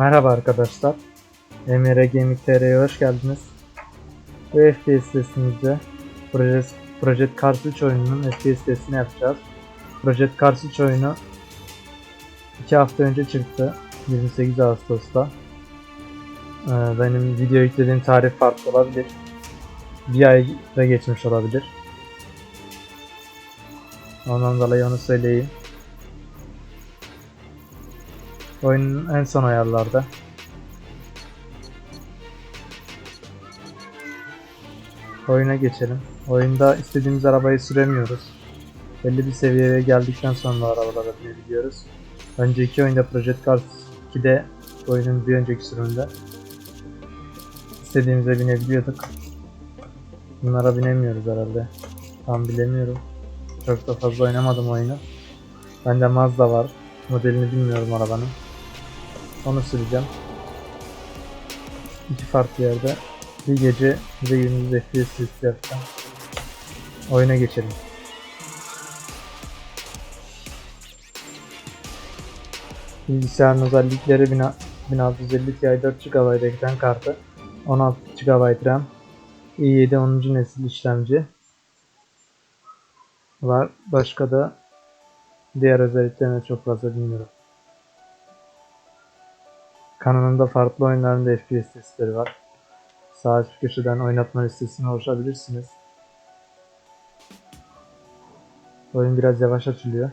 Merhaba arkadaşlar. MR Gaming TR'ye hoş geldiniz. Bu FPS testimizde Project, Project Cars 3 oyununun FPS testini yapacağız. Project Cars 3 oyunu 2 hafta önce çıktı. 28 Ağustos'ta. Ee, benim video yüklediğim tarih farklı olabilir. Bir ay da geçmiş olabilir. Ondan dolayı onu söyleyeyim. Oyunun en son ayarlarda. Oyuna geçelim. Oyunda istediğimiz arabayı süremiyoruz. Belli bir seviyeye geldikten sonra arabalara binebiliyoruz. Önceki oyunda Project Cars 2'de oyunun bir önceki sürümünde istediğimize binebiliyorduk. Bunlara binemiyoruz herhalde. Tam bilemiyorum. Çok da fazla oynamadım oyunu. Bende Mazda var. Modelini bilmiyorum arabanın. Onu süreceğim. İki farklı yerde. Bir gece de gündüz FPS testi yapacağım. Oyuna geçelim. Bilgisayarın özellikleri 1650 Ti 4 GB ekran kartı, 16 GB RAM, i7 10. nesil işlemci var. Başka da diğer özelliklerini çok fazla bilmiyorum. Kanalımda farklı oyunların da FPS testleri var. Sağ üst köşeden oynatma listesine ulaşabilirsiniz. Oyun biraz yavaş açılıyor.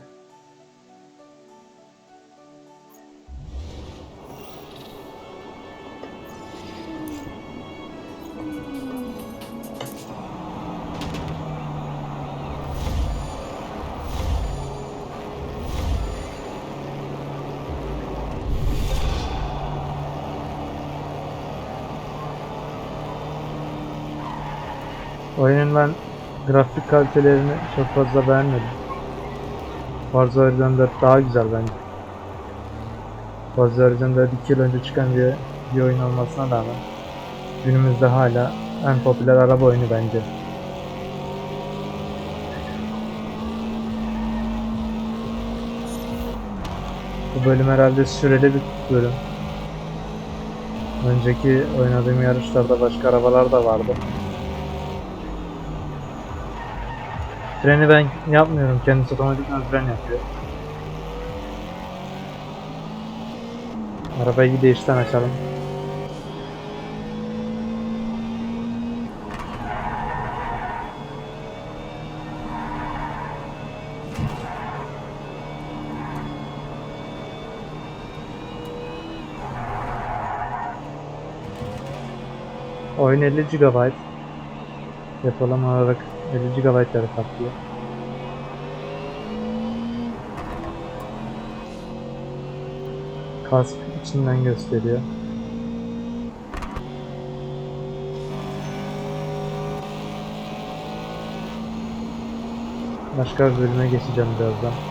Oyunun ben grafik kalitelerini çok fazla beğenmedim. Forza Horizon 4 daha güzel bence. Forza Horizon 4 2 yıl önce çıkan bir, bir oyun olmasına rağmen günümüzde hala en popüler araba oyunu bence. Bu bölüm herhalde süreli bir bölüm. Önceki oynadığım yarışlarda başka arabalar da vardı. Freni ben yapmıyorum. Kendisi otomatikman fren yapıyor. Arabayı bir değişten açalım. Oyun 50 GB. Depolama olarak 50 GB'ları kaplıyor. Kask içinden gösteriyor. Başka bir bölüme geçeceğim birazdan.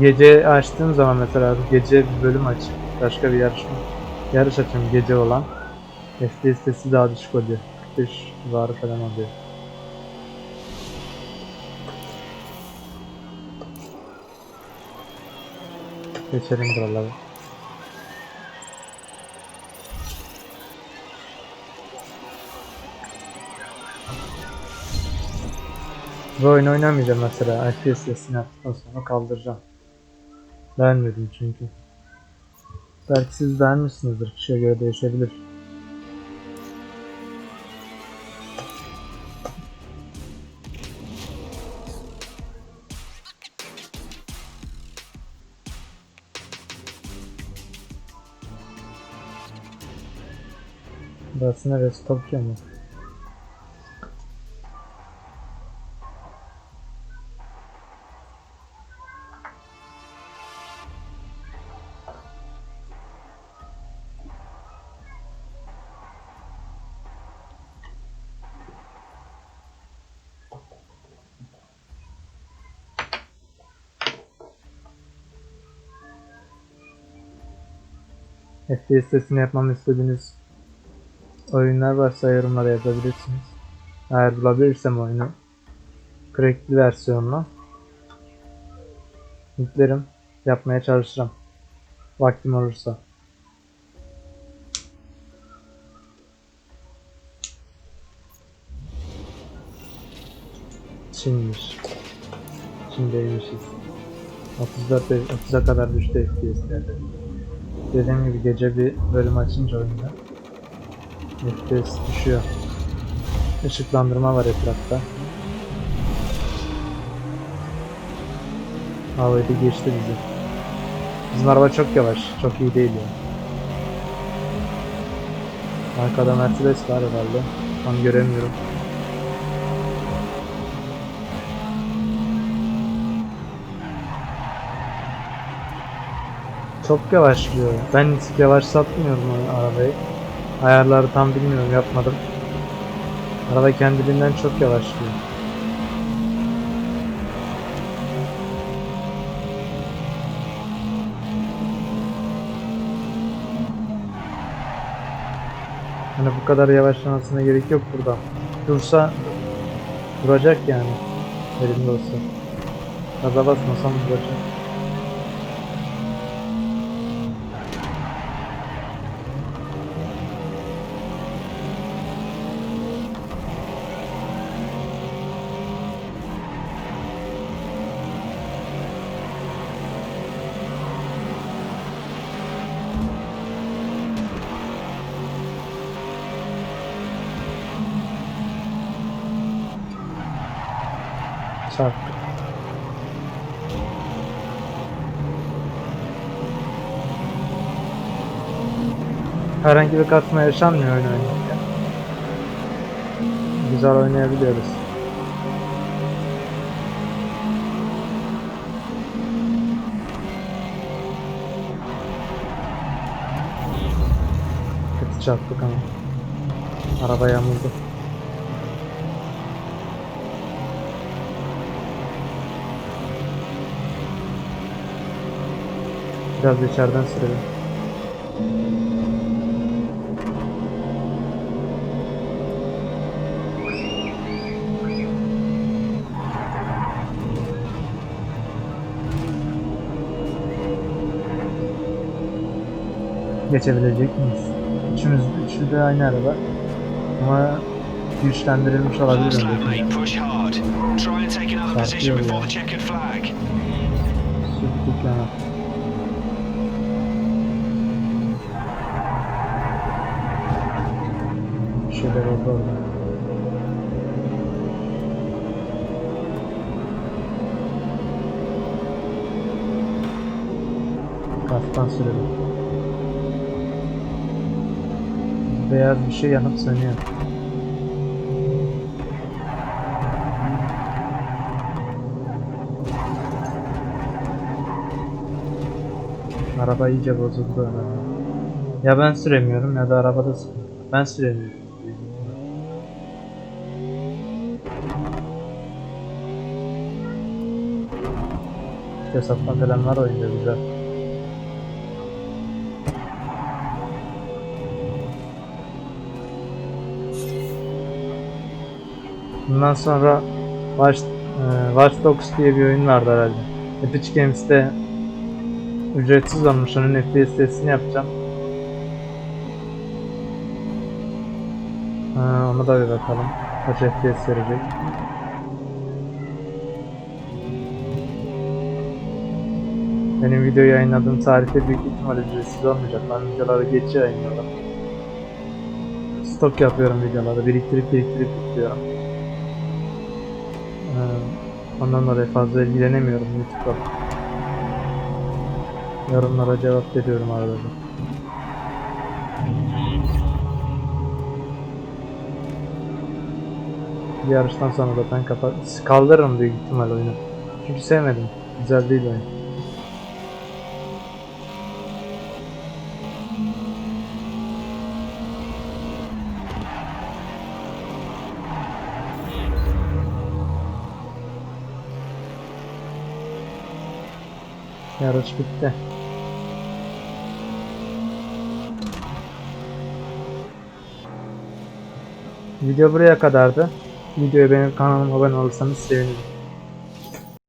Gece açtığım zaman mesela gece bir bölüm aç, başka bir yarış yarış açayım gece olan. FPS sesi daha düşük oluyor. 45 civarı falan oluyor. Geçelim buraları. Bu oyun oynamayacağım mesela. FPS sesini yaptıktan sonra kaldıracağım. Beğenmedim çünkü. Belki siz beğenmişsinizdir. Kişiye göre değişebilir. Burası neresi? Tokyo mu? FPS sesini yapmamı istediğiniz oyunlar varsa yorumlara yazabilirsiniz. Eğer bulabilirsem oyunu crackli versiyonunu yüklerim. Yapmaya çalışacağım. Vaktim olursa. Çinmiş. Çin'deymişiz. 34 ve 30'a kadar düştü FPS'lerde. Dediğim gibi gece bir bölüm açınca oyunda FPS düşüyor. Işıklandırma var etrafta. Havayı geçti bizi. Bizim araba çok yavaş, çok iyi değil ya. Arkada Mercedes var herhalde. Tam göremiyorum. Çok yavaşlıyor. Ben hiç yavaşlatmıyorum o arabayı. Ayarları tam bilmiyorum, yapmadım. Araba kendiliğinden çok yavaşlıyor. Hani bu kadar yavaşlamasına gerek yok burada. Dursa duracak yani. Elimde olsa. Gaza basmasam duracak. Çarptık. Herhangi bir katma yaşanmıyor oyun oynarken. Güzel oynayabiliyoruz. Kötü çarptık ama. Araba yamuldu. Biraz da içeriden sürelim. Geçebilecek miyiz? Üçümüz, üçü de aynı araba. Ama güçlendirilmiş olabilir Fast lap, öndeki. mate. Push Bir şeyler oldu orada. Kastan sürelim. Beyaz bir şey yanıp sönüyor. Araba iyice bozuldu. Ya ben süremiyorum ya da arabada. Ben süremiyorum. Hesaptan falan var oyunda güzel. Bundan sonra Watch, e, Watch Dogs diye bir oyun vardı herhalde. Epic Games'te ücretsiz olmuş onun FPS testini yapacağım. Ha, ona da bir bakalım. Kaç FPS verecek. Benim video yayınladığım tarihte büyük ihtimal ücretsiz olmayacak. Ben videoları geç yayınlıyorum. Stok yapıyorum videoları. Biriktirip biriktirip yüklüyorum. Ee, ondan dolayı fazla ilgilenemiyorum YouTube'da. Yorumlara cevap veriyorum arada. yarıştan sonra da kapat kaldırırım büyük ihtimal oyunu. Çünkü sevmedim. Güzel değil oyun. Yarış bitti. Video buraya kadardı. Videoyu beğenip kanalıma abone olursanız sevinirim.